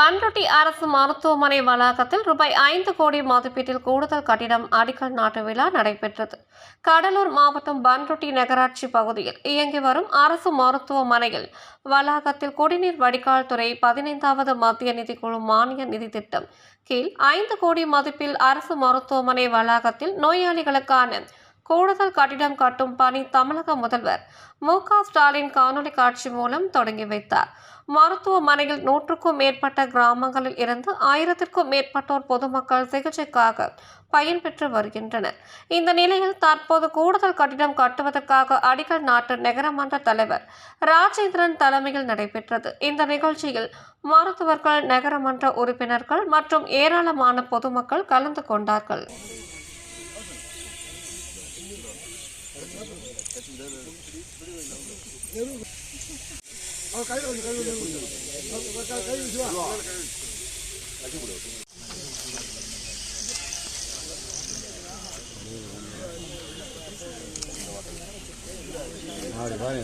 அரசு மருத்துவமனை வளாகத்தில் ரூபாய் ஐந்து கோடி மதிப்பீட்டில் கூடுதல் கட்டிடம் அடிக்கல் நாட்டு விழா நடைபெற்றது. கடலூர் மாவட்டம் பன்ருட்டி நகராட்சி பகுதியில் இயங்கி வரும் அரசு மருத்துவமனையில் வளாகத்தில் குடிநீர் வடிகால் துறை பதினைந்தாவது மத்திய நிதிக்குழு மானிய நிதி திட்டம். கீழ் ஐந்து கோடி மதிப்பில் அரசு மருத்துவமனை வளாகத்தில் நோயாளிகளுக்கான கூடுதல் கட்டிடம் கட்டும் பணி தமிழக முதல்வர் மு ஸ்டாலின் காணொலி காட்சி மூலம் தொடங்கி வைத்தார். மருத்துவமனையில் நூற்றுக்கும் மேற்பட்ட கிராமங்களில் இருந்து ஆயிரத்திற்கும் மேற்பட்டோர் பொதுமக்கள் சிகிச்சைக்காக பயன்பெற்று வருகின்றனர். இந்த நிலையில் தற்போது கூடுதல் கட்டிடம் கட்டுவதற்காக அடிக்கல் நாட்டு நகரமன்ற தலைவர் ராஜேந்திரன் தலைமையில் நடைபெற்றது. இந்த நிகழ்ச்சியில் மருத்துவர்கள் நகரமன்ற உறுப்பினர்கள் மற்றும் ஏராளமான பொதுமக்கள் கலந்து கொண்டார்கள்.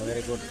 Very good